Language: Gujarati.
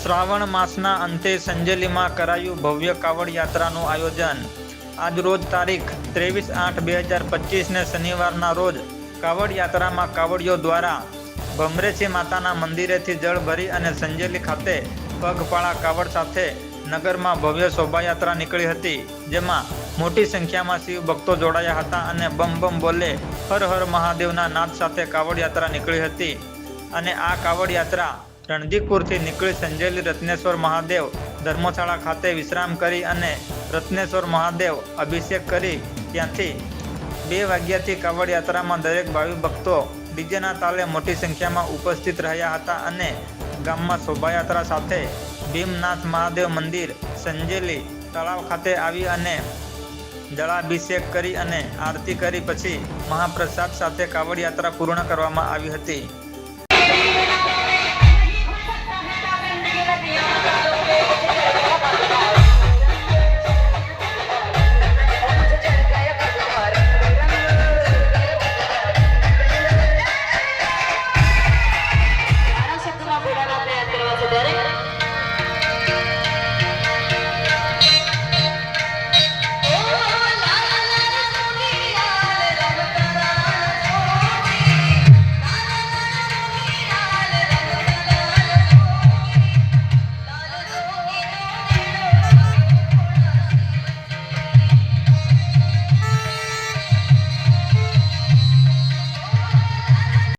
શ્રાવણ માસના અંતે સંજેલીમાં કરાયું ભવ્ય કાવડ યાત્રાનું આયોજન. આજરોજ તારીખ ત્રેવીસ આઠ બે હજાર પચીસને શનિવારના રોજ કાવડ યાત્રામાં કાવડીઓ દ્વારા ભમરેશી માતાના મંદિરેથી જળ ભરી અને સંજેલી ખાતે પગપાળા કાવડ સાથે નગરમાં ભવ્ય શોભાયાત્રા નીકળી હતી, જેમાં મોટી સંખ્યામાં શિવ ભક્તો જોડાયા હતા અને બમ બમ બોલે હર હર મહાદેવના નાદ સાથે કાવડ યાત્રા નીકળી હતી. અને આ કાવડ યાત્રા રણજીતપુરથી નીકળી સંજેલી રત્નેશ્વર મહાદેવ ધર્મશાળા ખાતે વિશ્રામ કરી અને રત્નેશ્વર મહાદેવ અભિષેક કરી ત્યાંથી બે વાગ્યાથી કાવડ યાત્રામાં દરેક ભાવિ ભક્તો ડીજેના તાલે મોટી સંખ્યામાં ઉપસ્થિત રહ્યા હતા અને ગામમાં શોભાયાત્રા સાથે ભીમનાથ મહાદેવ મંદિર, સંજેલી તળાવ ખાતે આવી અને જળાભિષેક કરી અને આરતી કરી. પછી મહાપ્રસાદ સાથે કાવડ યાત્રા પૂર્ણ કરવામાં આવી હતી.